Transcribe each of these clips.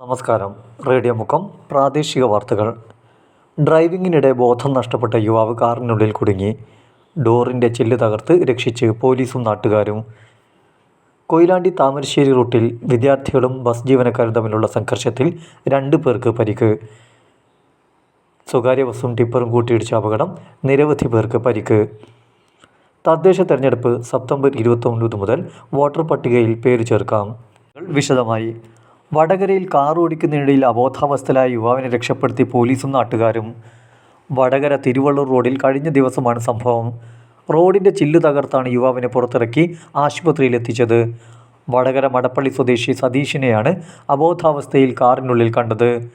നമസ്കാരം. റേഡിയോ മുഖം പ്രാദേശിക വാർത്തകൾ. ഡ്രൈവിങ്ങിനിടെ ബോധം നഷ്ടപ്പെട്ട യുവാവ് കാറിനുള്ളിൽ കുടുങ്ങി. ഡോറിന്റെ ചില്ല് തകർത്ത് രക്ഷിച്ച് പോലീസും നാട്ടുകാരും. കൊയിലാണ്ടി താമരശ്ശേരി റൂട്ടിൽ വിദ്യാർത്ഥികളും ബസ് ജീവനക്കാരും തമ്മിലുള്ള സംഘർഷത്തിൽ രണ്ട് പേർക്ക് പരിക്ക്. സ്വകാര്യ ബസ്സും ടിപ്പറും കൂട്ടിയിടിച്ച അപകടം നിരവധി പേർക്ക് പരിക്ക്. തദ്ദേശ തെരഞ്ഞെടുപ്പ് സെപ്റ്റംബർ ഇരുപത്തൊൻപത് മുതൽ വോട്ടർ പട്ടികയിൽ പേര് ചേർക്കാം. വിശദമായി വടകരയിൽ കാർ ഓടിക്കുന്നതിനിടയിൽ യുവാവിനെ രക്ഷപ്പെടുത്തി പോലീസും നാട്ടുകാരും. വടകര തിരുവള്ളൂർ റോഡിൽ കഴിഞ്ഞ ദിവസമാണ് സംഭവം. റോഡിന്റെ ചില്ല് തകർത്താണ് യുവാവിനെ പുറത്തിറക്കി ആശുപത്രിയിൽ എത്തിച്ചത് വടകര മടപ്പള്ളി സ്വദേശി സതീഷിനെയാണ് അബോധാവസ്ഥയിൽ കാറിനുള്ളിൽ കണ്ടത്.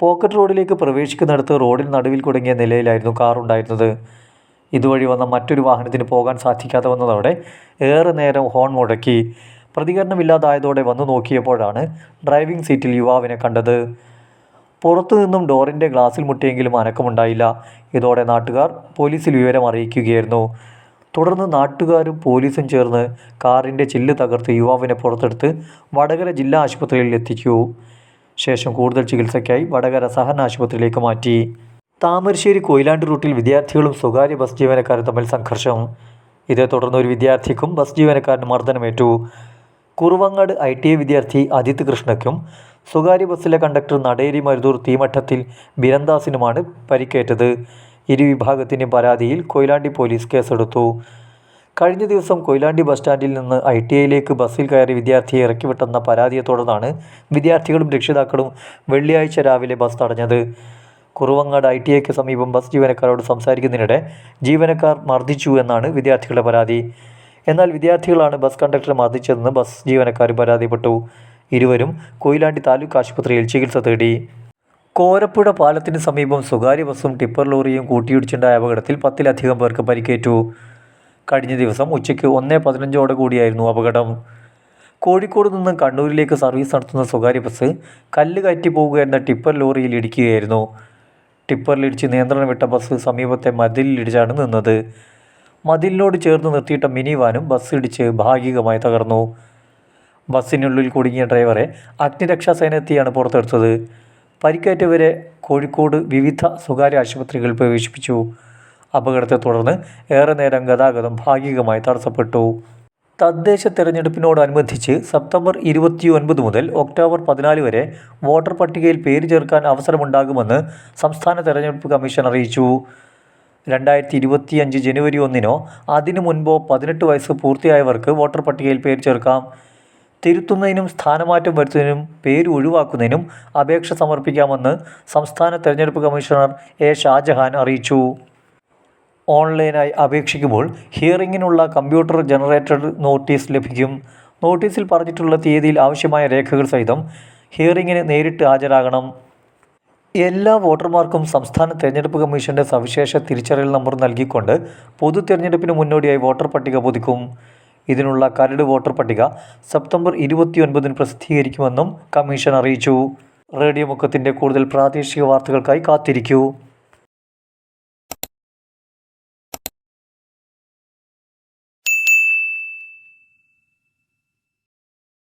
പോക്കറ്റ് റോഡിലേക്ക് പ്രവേശിക്കുന്നിടത്ത് റോഡിൽ നടുവിൽ കുടുങ്ങിയ നിലയിലായിരുന്നു കാർ ഉണ്ടായിരുന്നത്. ഇതുവഴി വന്ന മറ്റൊരു വാഹനത്തിന് പോകാൻ സാധിക്കാതെ വന്നതോടെ ഏറെ നേരം ഹോൺ മുഴക്കി. പ്രതികരണമില്ലാതായതോടെ വന്നു നോക്കിയപ്പോഴാണ് ഡ്രൈവിംഗ് സീറ്റിൽ യുവാവിനെ കണ്ടത്. പുറത്തു നിന്നും ഡോറിന്റെ ഗ്ലാസിൽ മുട്ടിയെങ്കിലും അനക്കമുണ്ടായില്ല. ഇതോടെ നാട്ടുകാർ പോലീസിൽ വിവരം അറിയിക്കുകയായിരുന്നു. തുടർന്ന് നാട്ടുകാരും പോലീസും ചേർന്ന് കാറിന്റെ ചില്ല് തകർത്ത് യുവാവിനെ പുറത്തെടുത്ത് വടകര ജില്ലാ ആശുപത്രിയിൽ എത്തിച്ചു. ശേഷം കൂടുതൽ ചികിത്സയ്ക്കായി വടകര സഹന ആശുപത്രിയിലേക്ക് മാറ്റി. താമരശ്ശേരി കൊയിലാണ്ടി റൂട്ടിൽ വിദ്യാർത്ഥികളും സ്വകാര്യ ബസ് ജീവനക്കാരും തമ്മിൽ സംഘർഷം. ഇതേ തുടർന്ന് ഒരു വിദ്യാർത്ഥിക്കും ബസ് ജീവനക്കാരനും മർദ്ദനമേറ്റു. കുറുവങ്ങാട് ഐ ടി ഐ വിദ്യാർത്ഥി അജിത് കൃഷ്ണയ്ക്കും സ്വകാര്യ ബസ്സിലെ കണ്ടക്ടർ നടേരി മരുതൂർ തീമഠത്തിൽ ബിരന്ദാസിനുമാണ് പരിക്കേറ്റത്. ഇരു വിഭാഗത്തിന്റെയും പരാതിയിൽ കൊയിലാണ്ടി പോലീസ് കേസെടുത്തു. കഴിഞ്ഞ ദിവസം കൊയിലാണ്ടി ബസ് സ്റ്റാൻഡിൽ നിന്ന് ഐ ടി ഐയിലേക്ക് ബസ്സിൽ കയറി വിദ്യാർത്ഥിയെ ഇറക്കിവിട്ടെന്ന പരാതിയെ തുടർന്നാണ് വിദ്യാർത്ഥികളും രക്ഷിതാക്കളും വെള്ളിയാഴ്ച രാവിലെ ബസ് തടഞ്ഞത്. കുറുവങ്ങാട് ഐ ടി ഐക്ക് സമീപം ബസ് ജീവനക്കാരോട് സംസാരിക്കുന്നതിനിടെ ജീവനക്കാർ മർദ്ദിച്ചു എന്നാണ് വിദ്യാർത്ഥികളുടെ പരാതി. എന്നാൽ വിദ്യാർത്ഥികളാണ് ബസ് കണ്ടക്ടറെ മർദ്ദിച്ചതെന്ന് ബസ് ജീവനക്കാരും പരാതിപ്പെട്ടു. ഇരുവരും കൊയിലാണ്ടി താലൂക്ക് ആശുപത്രിയിൽ ചികിത്സ തേടി. കോരപ്പുഴ പാലത്തിന് സമീപം സ്വകാര്യ ബസ്സും ടിപ്പർ ലോറിയും കൂട്ടിയിടിച്ചുണ്ടായ അപകടത്തിൽ പത്തിലധികം പേർക്ക് പരിക്കേറ്റു. കഴിഞ്ഞ ദിവസം ഉച്ചയ്ക്ക് ഒന്നേ പതിനഞ്ചോടെ കൂടിയായിരുന്നു അപകടം. കോഴിക്കോട് നിന്ന് കണ്ണൂരിലേക്ക് സർവീസ് നടത്തുന്ന സ്വകാര്യ ബസ് കല്ല് കയറ്റി പോകുകയെന്ന ടിപ്പർ ലോറിയിൽ ഇടിക്കുകയായിരുന്നു. ടിപ്പറിലിടിച്ച് നിയന്ത്രണം വിട്ട ബസ് സമീപത്തെ മതിലിലിടിച്ചാണ് നിന്നത്. മതിലിനോട് ചേർന്ന് നിർത്തിയിട്ട മിനി വാനും ബസ് ഇടിച്ച് ഭാഗികമായി തകർന്നു. ബസ്സിനുള്ളിൽ കുടുങ്ങിയ ഡ്രൈവറെ അഗ്നിരക്ഷാ സേന എത്തിയാണ് പുറത്തെടുത്തത്. പരിക്കേറ്റവരെ കോഴിക്കോട് വിവിധ സ്വകാര്യ ആശുപത്രികളിൽ പ്രവേശിപ്പിച്ചു. അപകടത്തെ തുടർന്ന് ഏറെ നേരം ഗതാഗതം ഭാഗികമായി തടസ്സപ്പെട്ടു. തദ്ദേശ തെരഞ്ഞെടുപ്പിനോടനുബന്ധിച്ച് സെപ്റ്റംബർ ഇരുപത്തി ഒൻപത് മുതൽ ഒക്ടോബർ പതിനാല് വരെ വോട്ടർ പട്ടികയിൽ പേര് ചേർക്കാൻ അവസരമുണ്ടാകുമെന്ന് സംസ്ഥാന തെരഞ്ഞെടുപ്പ് കമ്മീഷൻ അറിയിച്ചു. രണ്ടായിരത്തി ഇരുപത്തിയഞ്ച് ജനുവരി ഒന്നിനോ അതിനു മുൻപോ പതിനെട്ട് വയസ്സ് പൂർത്തിയായവർക്ക് വോട്ടർ പട്ടികയിൽ പേര് ചേർക്കാം. തിരുത്തുന്നതിനും സ്ഥാനമാറ്റം വരുത്തുന്നതിനും പേര് ഒഴിവാക്കുന്നതിനും അപേക്ഷ സമർപ്പിക്കാമെന്ന് സംസ്ഥാന തെരഞ്ഞെടുപ്പ് കമ്മീഷണർ എ ഷാജഹാൻ അറിയിച്ചു. ഓൺലൈനായി അപേക്ഷിക്കുമ്പോൾ ഹിയറിങ്ങിനുള്ള കമ്പ്യൂട്ടർ ജനറേറ്റഡ് നോട്ടീസ് ലഭിക്കും. നോട്ടീസിൽ പറഞ്ഞിട്ടുള്ള തീയതിയിൽ ആവശ്യമായ രേഖകൾ സഹിതം ഹിയറിങ്ങിന് നേരിട്ട് ഹാജരാകണം. എല്ലാ വോട്ടർമാർക്കും സംസ്ഥാന തെരഞ്ഞെടുപ്പ് കമ്മീഷന്റെ സവിശേഷ തിരിച്ചറിയൽ നമ്പർ നൽകിക്കൊണ്ട് പൊതു തെരഞ്ഞെടുപ്പിന് മുന്നോടിയായി വോട്ടർ പട്ടിക പുതുക്കും. ഇതിനുള്ള കരട് വോട്ടർ പട്ടിക സെപ്റ്റംബർ ഇരുപത്തിയൊൻപതിന് പ്രസിദ്ധീകരിക്കുമെന്നും കമ്മീഷൻ അറിയിച്ചു. റേഡിയോ മുഖത്തിന്റെ കൂടുതൽ പ്രാദേശിക വാർത്തകൾക്കായി കാത്തിരിക്കൂ.